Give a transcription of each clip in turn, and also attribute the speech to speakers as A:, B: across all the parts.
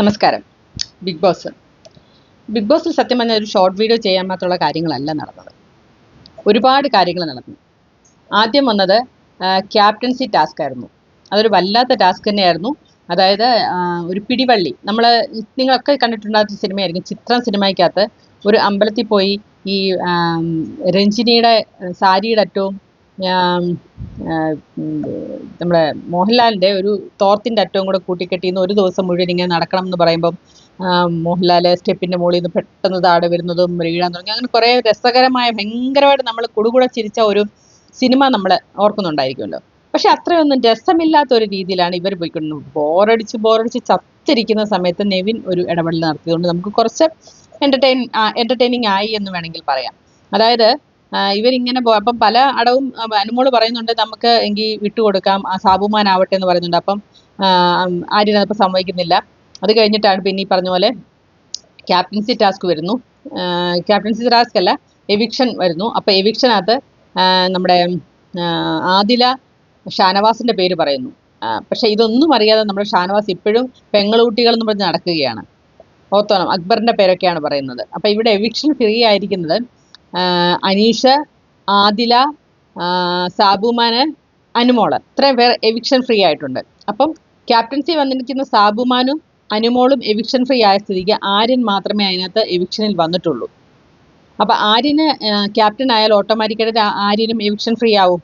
A: നമസ്കാരം. Big boss. Big ബോസിൽ സത്യം പറഞ്ഞാൽ ഒരു ഷോർട്ട് വീഡിയോ ചെയ്യാൻ മാത്രമുള്ള കാര്യങ്ങളല്ല നടന്നത്. ഒരുപാട് കാര്യങ്ങൾ നടന്നു. ആദ്യം വന്നത് ക്യാപ്റ്റൻസി ടാസ്ക് ആയിരുന്നു. അതൊരു വല്ലാത്ത ടാസ്ക് തന്നെയായിരുന്നു. അതായത് ഒരു പിടിവള്ളി. നമ്മൾ നിങ്ങളൊക്കെ കണ്ടിട്ടുണ്ടാകുന്ന സിനിമയായിരിക്കും ചിത്രം സിനിമയ്ക്കകത്ത് ഒരു അമ്പലത്തിൽ പോയി ഈ രഞ്ജിനിയുടെ സാരിയുടെ അറ്റവും നമ്മുടെ മോഹൻലാലിന്റെ ഒരു തോർത്തിന്റെ അറ്റവും കൂടെ കൂട്ടിക്കെട്ടി ഒരു ദിവസം മുഴുവൻ ഇങ്ങനെ നടക്കണം എന്ന് പറയുമ്പം മോഹൻലാൽ സ്റ്റെപ്പിന്റെ മുകളിൽ നിന്ന് പെട്ടെന്ന് താഴെ വരുന്നതും വീഴാൻ തുടങ്ങി അങ്ങനെ കുറേ രസകരമായ ഭയങ്കരമായിട്ട് നമ്മൾ കുടുകൂടെ ചിരിച്ച ഒരു സിനിമ നമ്മൾ ഓർക്കുന്നുണ്ടായിരിക്കുമല്ലോ. പക്ഷെ അത്രയൊന്നും രസമില്ലാത്ത ഒരു രീതിയിലാണ് ഇവർ പോയിക്കൊണ്ടു ബോറടിച്ച് ബോറടിച്ച് ചത്തിരിക്കുന്ന സമയത്ത് നെവിൻ ഒരു ഇടപെടൽ നടത്തിയതുകൊണ്ട് നമുക്ക് കുറച്ച് എന്റർടൈൻ എന്റർടൈനിങ് ആയി എന്ന് വേണമെങ്കിൽ പറയാം. അതായത് ഇവരിങ്ങനെ അപ്പം പല അടവും അനുമോൾ പറയുന്നുണ്ട് നമുക്ക് എങ്കിൽ വിട്ടുകൊടുക്കാം ആ സാബുമാനാവട്ടെ എന്ന് പറയുന്നുണ്ട്. അപ്പം ആര്യൻ അതിപ്പോൾ സമ്മതിക്കുന്നില്ല. അത് കഴിഞ്ഞിട്ടാണ് പിന്നെ ഈ പറഞ്ഞ പോലെ ക്യാപ്റ്റൻസി ടാസ്ക് വരുന്നു. ക്യാപ്റ്റൻസി ടാസ്ക് അല്ല എവിക്ഷൻ വരുന്നു. അപ്പോൾ എവിക്ഷനകത്ത് നമ്മുടെ ആദില ഷാനവാസിന്റെ പേര് പറയുന്നു. പക്ഷെ ഇതൊന്നും അറിയാതെ നമ്മുടെ ഷാനവാസ് ഇപ്പോഴും പെങ്ങളൂട്ടികൾ എന്ന് പറഞ്ഞ് നടക്കുകയാണ്. ഓർത്തോണം അക്ബറിന്റെ പേരൊക്കെയാണ് പറയുന്നത്. അപ്പോൾ ഇവിടെ എവിക്ഷൻ ഫ്രീ ആയിരിക്കുന്നത്. അനീഷ് ആദില സാബുമാന് അനുമോൾ. ഇത്രയും പേർ എവിക്ഷൻ ഫ്രീ ആയിട്ടുണ്ട്. അപ്പം ക്യാപ്റ്റൻസി വന്നിരിക്കുന്ന സാബുമാനും അനുമോളും എവിക്ഷൻ ഫ്രീ ആയ സ്ഥിതിക്ക് ആര്യൻ മാത്രമേ അതിനകത്ത് എവിക്ഷനിൽ വന്നിട്ടുള്ളൂ. അപ്പൊ ആര്യന് ക്യാപ്റ്റൻ ആയാൽ ഓട്ടോമാറ്റിക്കായിട്ട് ആര്യനും എവിക്ഷൻ ഫ്രീ ആവും.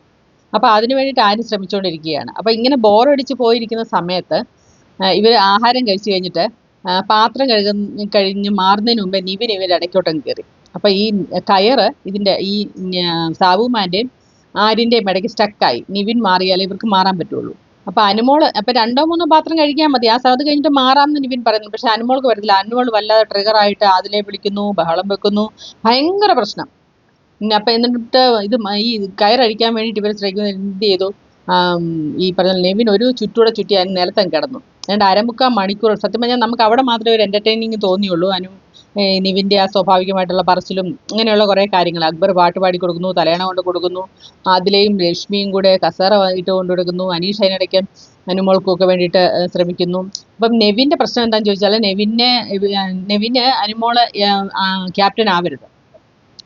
A: അപ്പൊ അതിനു വേണ്ടിയിട്ട് ആര്യൻ ശ്രമിച്ചുകൊണ്ടിരിക്കുകയാണ് അപ്പൊ ഇങ്ങനെ ബോറടിച്ച് പോയിരിക്കുന്ന സമയത്ത് ഇവർ ആഹാരം കഴിച്ചു കഴിഞ്ഞിട്ട് പാത്രം കഴുകുന്ന കഴിഞ്ഞ് മാറുന്നതിന് മുമ്പേ നിവിൻ ഇവർ ഇടയ്ക്കോട്ടം കയറി. അപ്പൊ ഈ കയറ് ഇതിന്റെ ഈ സാബുമാന്റെയും ആര്യന്റെയും ഇടയ്ക്ക് സ്റ്റക്കായി. നിവിൻ മാറിയാലേ ഇവർക്ക് മാറാൻ പറ്റുള്ളൂ. അപ്പൊ അനുമോൾ അപ്പൊ രണ്ടോ മൂന്നോ പാത്രം കഴിക്കാൻ മതി. ആ അത് കഴിഞ്ഞിട്ട് മാറാമെന്ന് നിവിൻ പറയുന്നു. പക്ഷെ അനുമോൾക്ക് വരത്തില്ല. അനുമോൾ വല്ലാതെ ട്രിഗർ ആയിട്ട് അതിലെ വിളിക്കുന്നു ബഹളം വെക്കുന്നു. ഭയങ്കര പ്രശ്നം. അപ്പൊ എന്നിട്ട് ഇത് ഈ കയറഴിക്കാൻ വേണ്ടിയിട്ട് ഇവർ ശ്രമിക്കുന്നത് എന്ത് ചെയ്തു? ഈ പറഞ്ഞ നിവിൻ ഒരു ചുറ്റൂടെ ചുറ്റി അതിന് നിലത്തം കിടന്നു. അതുകൊണ്ട് അരമുക്കാൽ മണിക്കൂർ. സത്യം പറഞ്ഞാൽ നമുക്ക് അവിടെ മാത്രമേ ഒരു എന്റർടൈനിങ് തോന്നിയുള്ളൂ. അനു നിവിന്റെ ആ സ്വാഭാവികമായിട്ടുള്ള പറച്ചിലും അങ്ങനെയുള്ള കുറേ കാര്യങ്ങൾ. അക്ബർ പാട്ട് പാടി കൊടുക്കുന്നു തലയണ കൊണ്ട് കൊടുക്കുന്നു അതിലെയും രശ്മിയും കൂടെ കസേര ഇട്ട് കൊണ്ട് കൊടുക്കുന്നു അനീഷ് അതിനിടയ്ക്ക് അനുമോൾക്കും ഒക്കെ വേണ്ടിയിട്ട് ശ്രമിക്കുന്നു. അപ്പം നെവിന്റെ പ്രശ്നം എന്താണെന്ന് ചോദിച്ചാൽ നെവിനെ നെവിന് അനുമോൾ ക്യാപ്റ്റൻ ആവരുത്.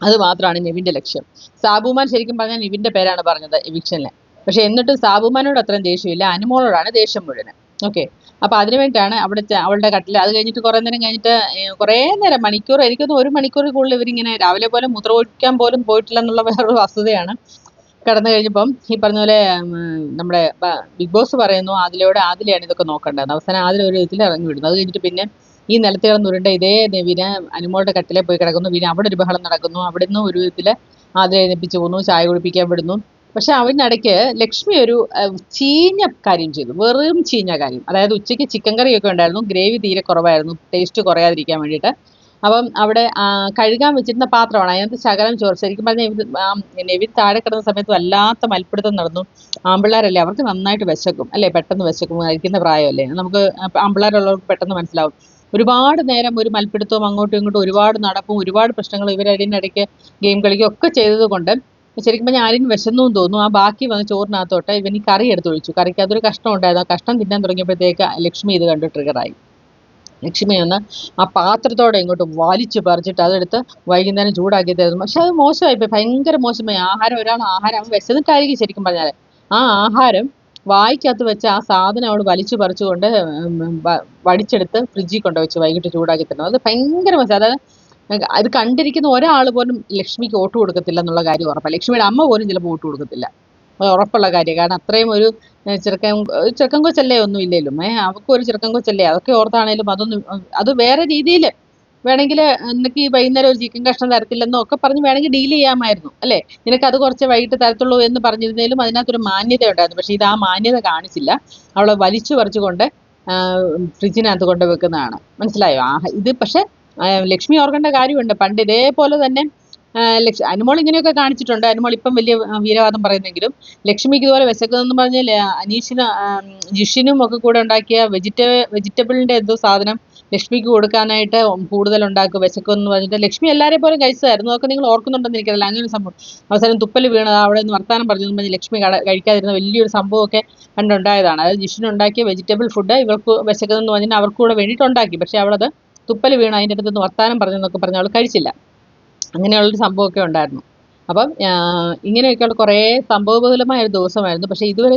A: അത് മാത്രമാണ് നെവിന്റെ ലക്ഷ്യം. സാബുമാൻ ശരിക്കും പറഞ്ഞാൽ നെവിന്റെ പേരാണ് പറഞ്ഞത് എവിക്ഷനിലെ പക്ഷെ എന്നിട്ടും സാബുമാനോട് അത്രയും ദേഷ്യമില്ല. അനുമോളോടാണ് ദേഷ്യം മുഴുവൻ ഓക്കെ. അപ്പൊ അതിനു വേണ്ടിയിട്ടാണ് അവിടെ അവളുടെ കട്ടിൽ അത് കഴിഞ്ഞിട്ട് കുറേ നേരം കഴിഞ്ഞിട്ട് കുറേ നേരം മണിക്കൂർ എനിക്കൊന്ന് ഒരു മണിക്കൂർ കൂടുതൽ ഇവരിങ്ങനെ രാവിലെ പോലെ മൂത്രമൊഴിക്കാൻ പോലും പോയിട്ടില്ല എന്നുള്ള വേറൊരു വസ്തുതയാണ്. കടന്നു കഴിഞ്ഞപ്പം ഈ പറഞ്ഞ പോലെ നമ്മുടെ ബിഗ് ബോസ് പറയുന്നു അതിലൂടെ ആദിലെയാണ് ഇതൊക്കെ നോക്കേണ്ടത് അവസാനം ആദില ഒരു ഇതിൽ ഇറങ്ങി വിടുന്നു. അത് കഴിഞ്ഞിട്ട് പിന്നെ ഈ നിലത്ത് കിടന്നുരുണ്ട ഇതേ നെവിന് അനുമോളുടെ കട്ടിലെ പോയി കിടക്കുന്നു. പിന്നെ അവിടെ ഒരു ബഹളം നടക്കുന്നു. അവിടുന്ന് ഒരു വിധത്തിൽ ആദില എഴുന്നേപ്പിച്ച് പോകുന്നു ചായ കുടിപ്പിക്കാൻ വിടുന്നു. പക്ഷെ അവനിടയ്ക്ക് ലക്ഷ്മി ഒരു ചീഞ്ഞ കാര്യം ചെയ്തു. വെറും ചീഞ്ഞ കാര്യം. അതായത് ഉച്ചയ്ക്ക് ചിക്കൻ കറിയൊക്കെ ഉണ്ടായിരുന്നു. ഗ്രേവി തീരെ കുറവായിരുന്നു. ടേസ്റ്റ് കുറയാതിരിക്കാൻ വേണ്ടിയിട്ട്. അപ്പം അവിടെ കഴുകാൻ വെച്ചിരുന്ന പാത്രമാണ്. അതിനകത്ത് ശകലം ചോറ്. ശരിക്കും പറഞ്ഞാൽ നെവി താഴെ കിടന്ന സമയത്ത് വല്ലാത്ത മൽപ്പിടുത്തം നടന്നു. ആമ്പിള്ളേരല്ലേ അവർക്ക് നന്നായിട്ട് വിശക്കും. അല്ലേ പെട്ടെന്ന് വിശക്കും. കഴിക്കുന്ന പ്രായമല്ലേ. നമുക്ക് ആമ്പിള്ളേരുള്ളവർക്ക് പെട്ടെന്ന് മനസ്സിലാവും. ഒരുപാട് നേരം ഒരു മൽപ്പിടുത്തവും അങ്ങോട്ടും ഇങ്ങോട്ടും ഒരുപാട് നടപ്പും ഒരുപാട് പ്രശ്നങ്ങളും ഇവരതിനിടയ്ക്ക് ഗെയിം കളിക്കുകയും ഒക്കെ ചെയ്തത് കൊണ്ട് ശരിക്കും ഞാനും വിശന്നു തോന്നുന്നു. ആ ബാക്കി വന്ന ചോറിനകത്തോട്ട് ഇവൻ ഈ കറി എടുത്തൊഴിച്ചു കറിക്ക് അതൊരു കഷ്ടം ഉണ്ടായിരുന്നു. ആ കഷ്ടം തിന്നാൻ തുടങ്ങിയപ്പോഴത്തേക്ക് ലക്ഷ്മി ഇത് കണ്ട് ട്രിഗറായി ലക്ഷ്മി ഒന്ന് ആ പാത്രത്തോടെ ഇങ്ങോട്ട് വലിച്ചു പറിച്ചിട്ട് അതെടുത്ത് വൈകുന്നേരം ചൂടാക്കി തരുന്നു പക്ഷെ അത് മോശമായി പോയി ഭയങ്കര മോശമായി. ആഹാരം ഒരാൾ ആഹാരം അവൻ വിശന്നിട്ടായിരിക്കും ശരിക്കും പറഞ്ഞാൽ ആ ആഹാരം വായിക്കകത്ത് വെച്ച് ആ സാധനം അവൾ വലിച്ചു പറിച്ചുകൊണ്ട് വടിച്ചെടുത്ത് ഫ്രിഡ്ജിൽ കൊണ്ടുവച്ച് വൈകിട്ട് ചൂടാക്കി തരണം അത് ഭയങ്കര മോശം. അതായത് അത് കണ്ടിരിക്കുന്ന ഒരാൾ പോലും ലക്ഷ്മിക്ക് വോട്ട് കൊടുക്കത്തില്ല എന്നുള്ള കാര്യം ഉറപ്പാണ്. ലക്ഷ്മിയുടെ അമ്മ പോലും ചിലപ്പോൾ വോട്ട് കൊടുക്കത്തില്ല. അത് ഉറപ്പുള്ള കാര്യം. കാരണം അത്രയും ഒരു ചെറുക്കൻ ചെറുക്കൻ കൊച്ചല്ലേ ഒന്നും ഇല്ലേലും. ഏഹ് അവർക്ക് ഒരു ചെറുക്കൻ കൊച്ചല്ലേ. അതൊക്കെ ഓർത്താണേലും അതൊന്നും അത് വേറെ രീതിയിൽ വേണമെങ്കിൽ നിനക്ക് ഈ വൈകുന്നേരം ഒരു ചിക്കൻ കഷ്ണം തരത്തില്ലെന്നോ ഒക്കെ പറഞ്ഞ് വേണമെങ്കിൽ ഡീൽ ചെയ്യാമായിരുന്നു. അല്ലേ? നിനക്ക് അത് കുറച്ച് വൈകിട്ട് തരത്തുള്ളൂ എന്ന് പറഞ്ഞിരുന്നേലും അതിനകത്തൊരു മാന്യത ഉണ്ടായിരുന്നു. പക്ഷെ ഇത് ആ മാന്യത കാണിച്ചില്ല. അവളെ വലിച്ചു പറിച്ചുകൊണ്ട് ഫ്രിഡ്ജിനകത്ത് കൊണ്ട് വെക്കുന്നതാണ്. മനസ്സിലായോ? ആ ഇത് പക്ഷെ ലക്ഷ്മി ഓർക്കേണ്ട കാര്യമുണ്ട്. പണ്ട് ഇതേപോലെ തന്നെ ലക്ഷ അനുമോൾ ഇങ്ങനെയൊക്കെ കാണിച്ചിട്ടുണ്ട്. അനുമോൾ ഇപ്പം വലിയ വീരവാദം പറയുന്നെങ്കിലും ലക്ഷ്മിക്ക് ഇതുപോലെ വിശക്കുന്നതെന്ന് പറഞ്ഞാൽ അനീഷിനും ജിഷിനും ഒക്കെ കൂടെ ഉണ്ടാക്കിയ വെജിറ്റ വെജിറ്റബിളിന്റെ എന്തോ സാധനം ലക്ഷ്മിക്ക് കൊടുക്കാനായിട്ട് കൂടുതൽ ഉണ്ടാക്കും വിശക്കുമെന്ന് പറഞ്ഞിട്ട്. ലക്ഷ്മി എല്ലാവരെയും പോലും കഴിച്ചതായിരുന്നു. അതൊക്കെ നിങ്ങൾ ഓർക്കുന്നുണ്ടെന്ന് എനിക്കറിയില്ല. അങ്ങനെ സംഭവം. അവസാനം തുപ്പൽ വീണത് അവിടെ നിന്ന് വർത്താനം പറഞ്ഞു പറഞ്ഞ് ലക്ഷ്മി കഴിക്കാതിരുന്ന വലിയൊരു സംഭവമൊക്കെ കണ്ടുണ്ടായതാണ് അതായത് ജിഷിനുണ്ടാക്കിയ വെജിറ്റബിൾ ഫുഡ് ഇവർക്ക് വിശക്കുന്നതെന്ന് പറഞ്ഞിട്ട് അവർക്ക് കൂടെ വേണ്ടിയിട്ട് ഉണ്ടാക്കി. പക്ഷേ അവളത് തുപ്പൽ വീണ് അതിന്റെ അടുത്ത് വർത്താനം പറഞ്ഞെന്നൊക്കെ പറഞ്ഞ് അവൾ കഴിച്ചില്ല. അങ്ങനെയുള്ളൊരു സംഭവമൊക്കെ ഉണ്ടായിരുന്നു. അപ്പം ഇങ്ങനെയൊക്കെ ഇങ്ങനെയൊക്കെയുള്ള കുറേ സംഭവബഹുലമായ ഒരു ദിവസമായിരുന്നു. പക്ഷേ ഇതുവരെ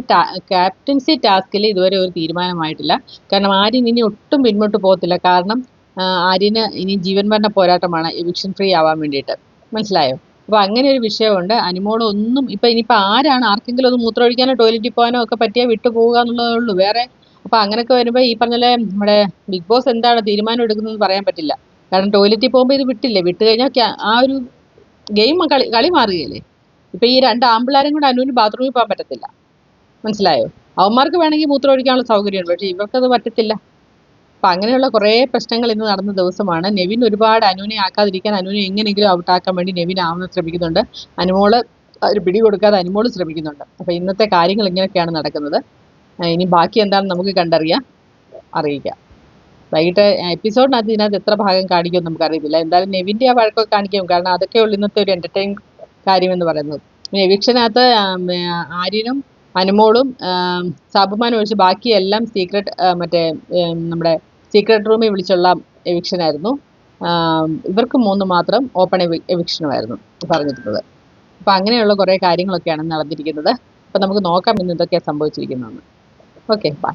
A: ക്യാപ്റ്റൻസി ടാസ്കിൽ ഇതുവരെ ഒരു തീരുമാനമായിട്ടില്ല. കാരണം ആര്യൻ ഇനി ഒട്ടും പിന്നോട്ട് പോകത്തില്ല. കാരണം ആര്യന് ഇനി ജീവൻ മരണ പോരാട്ടമാണ് എവിക്ഷൻ ഫ്രീ ആവാൻ വേണ്ടിയിട്ട്. മനസ്സിലായോ? അപ്പോൾ അങ്ങനെ ഒരു വിഷയമുണ്ട്. അനുമോൾ ഒന്നും ഇപ്പം ഇനിയിപ്പോൾ ആരാണ് ആർക്കെങ്കിലും ഒന്ന് മൂത്രമൊഴിക്കാനോ ടോയ്ലറ്റിൽ പോകാനോ ഒക്കെ പറ്റിയാൽ വിട്ടു പോവുക എന്നുള്ളതേ ഉള്ളൂ. വേറെ അപ്പോൾ അങ്ങനെയൊക്കെ വരുമ്പോൾ ഈ പറഞ്ഞ നമ്മുടെ ബിഗ് ബോസ് എന്താണ് തീരുമാനം എടുക്കുന്നതെന്ന് പറയാൻ പറ്റില്ല. കാരണം ടോയ്ലറ്റിൽ പോകുമ്പോൾ ഇത് വിട്ടില്ലേ? വിട്ട് കഴിഞ്ഞാൽ ആ ഒരു ഗെയിം കളി കളി മാറുകയല്ലേ? ഇപ്പം ഈ രണ്ട് ആമ്പിള്ളാരും കൂടെ അനുവിന് ബാത്റൂമിൽ പോകാൻ പറ്റത്തില്ല. മനസ്സിലായോ? അവന്മാർക്ക് വേണമെങ്കിൽ മൂത്രം ഒഴിക്കാനുള്ള സൗകര്യമുണ്ട്. പക്ഷേ ഇവർക്കത് പറ്റത്തില്ല. അപ്പം അങ്ങനെയുള്ള കുറേ പ്രശ്നങ്ങൾ ഇന്ന് നടന്ന ദിവസമാണ്. നെവിൻ ഒരുപാട് അനുവിനെ ആക്കാതിരിക്കാൻ അനുവിനെ എങ്ങനെയെങ്കിലും ഔട്ടാക്കാൻ വേണ്ടി നെവിൻ ആവുന്ന ശ്രമിക്കുന്നുണ്ട്. അനുമോൾ ഒരു പിടി കൊടുക്കാതെ അനുമോൾ ശ്രമിക്കുന്നുണ്ട്. അപ്പോൾ ഇന്നത്തെ കാര്യങ്ങൾ ഇങ്ങനെയൊക്കെയാണ് നടക്കുന്നത്. ഇനി ബാക്കി എന്താണെന്ന് നമുക്ക് കണ്ടറിയാം. അറിയിക്കാം. വൈകിട്ട് എപ്പിസോഡിനകത്ത് ഇതിനകത്ത് എത്ര ഭാഗം കാണിക്കുമെന്ന് നമുക്കറിയത്തില്ല. എന്തായാലും നെവിന്റെ ആ വഴക്കൊക്കെ കാണിക്കും. കാരണം അതൊക്കെ ഉള്ളു ഇന്നത്തെ ഒരു എന്റർടൈൻ കാര്യമെന്ന് പറയുന്നത്. നെവിക്ഷനകത്ത് ആര്യനും അനുമോളും സാബുമാനും ഒഴിച്ച് ബാക്കിയെല്ലാം സീക്രട്ട് മറ്റേ നമ്മുടെ സീക്രട്ട് റൂമിൽ വിളിച്ചുള്ള എവിക്ഷനായിരുന്നു ഇവർക്ക് മൂന്ന് മാത്രം ഓപ്പൺ എവിക്ഷനുമായിരുന്നു പറഞ്ഞിരുന്നത് അപ്പോൾ അങ്ങനെയുള്ള കുറേ കാര്യങ്ങളൊക്കെയാണ് നടന്നിരിക്കുന്നത്. അപ്പോൾ നമുക്ക് നോക്കാം ഇന്ന് ഇതൊക്കെ സംഭവിച്ചിരിക്കുന്നതെന്ന്. Okay bye